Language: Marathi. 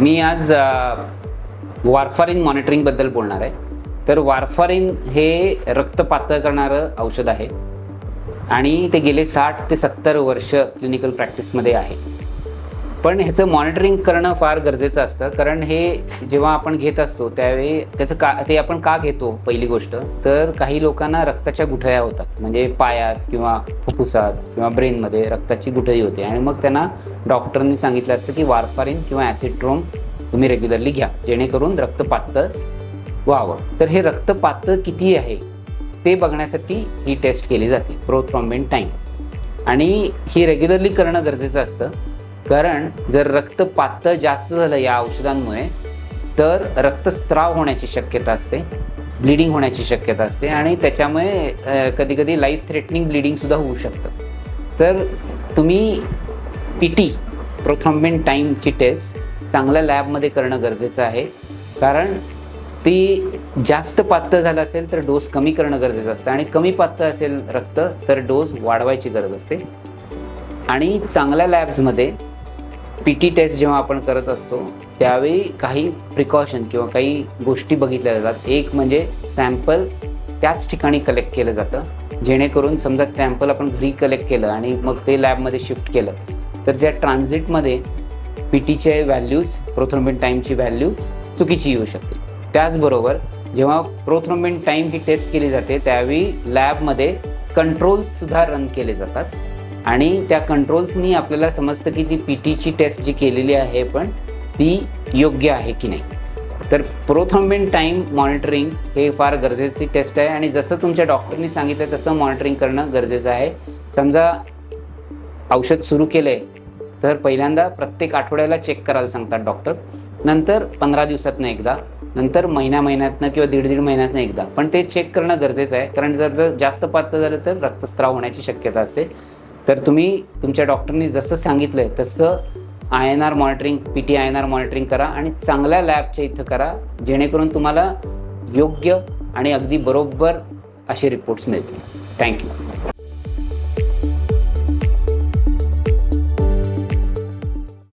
मी आज वारफारिन मॉनिटरिंगबद्दल बोलणार आहे. तर वारफारिन हे रक्त पातळ करणारं औषध आहे. आणि ते गेले साठ ते सत्तर वर्ष क्लिनिकल प्रॅक्टिसमध्ये आहे. पण ह्याचं मॉनिटरिंग करणं फार गरजेचं असतं. कारण हे जेव्हा आपण घेत असतो त्यावेळी त्याचं का ते आपण का घेतो पहिली गोष्ट? तर काही लोकांना रक्ताच्या गुठळ्या होतात. म्हणजे पायात किंवा फुफ्फुसात किंवा ब्रेनमध्ये रक्ताची गुठळी होते. आणि मग त्यांना डॉक्टरांनी सांगितलं असतं की वारफारिन किंवा ॲसिड्रोम तुम्ही रेग्युलरली घ्या जेणेकरून रक्त पातळ व्हावं. तर हे रक्त पातळ किती आहे ते बघण्यासाठी ही टेस्ट केली जाते प्रोथ्रॉम्बिन टाईम आणि ही रेग्युलरली करणं गरजेचं असतं. कारण जर रक्त पातळ जास्त झालं या औषधांमुळे तर रक्तस्त्राव होण्याची शक्यता असते. ब्लिडिंग होण्याची शक्यता असते आणि त्याच्यामुळे कधी कधी लाईफ थ्रेटनिंग ब्लिडिंगसुद्धा होऊ शकतं. तर तुम्ही पी टी प्रोथ्रॉम्बिन टाईमची टेस्ट चांगल्या लॅबमध्ये करणं गरजेचं आहे. कारण ती जास्त पातळ झालं असेल तर डोस कमी करणं गरजेचं असतं आणि कमी पातळ असेल रक्त तर डोस वाढवायची गरज असते. आणि चांगल्या लॅब्समध्ये पी टी टेस्ट जेव्हा आपण करत असतो त्यावेळी काही प्रिकॉशन किंवा काही गोष्टी बघितल्या जातात. एक म्हणजे सॅम्पल त्याच ठिकाणी कलेक्ट केलं जातं. जेणेकरून समजा सॅम्पल आपण घरी कलेक्ट केलं आणि मग ते लॅबमध्ये शिफ्ट केलं तर त्या ट्रान्झिटमध्ये पी टीचे व्हॅल्यूज प्रोथ्रोम्बिन टाईमची व्हॅल्यू चुकीची येऊ शकते. त्याचबरोबर जेव्हा प्रोथ्रोम्बिन टाईम ही टेस्ट केली जाते त्यावेळी लॅबमध्ये कंट्रोल्ससुद्धा रन केले जातात. आणि त्या कंट्रोल्सनी आपल्याला समजतं की ती पी टीची टेस्ट जी केलेली आहे पण ती योग्य आहे की नाही? तर प्रोथॉम्बिन टाईम मॉनिटरिंग हे फार गरजेची टेस्ट आहे आणि जसं तुमच्या डॉक्टरनी सांगितलं तसं मॉनिटरिंग करणं गरजेचं आहे. समजा औषध सुरू केलं आहे तर पहिल्यांदा प्रत्येक आठवड्याला चेक करायला सांगतात डॉक्टर नंतर पंधरा दिवसातनं एकदा नंतर महिन्या महिन्यातनं किंवा दीड दीड महिन्यातनं एकदा. पण ते चेक करणं गरजेचं आहे कारण जर जर जास्त पातळ झालं तर रक्तस्राव होण्याची शक्यता असते. तर तुम्ही तुमच्या डॉक्टरनी जसं सांगितलं आहे तसं I N R monitoring P T I N R monitoring करा आणि चांगल्या लॅबच्या इथं करा जेणेकरून तुम्हाला योग्य आणि अगदी बरोबर असे रिपोर्ट्स मिळतील. थँक्यू.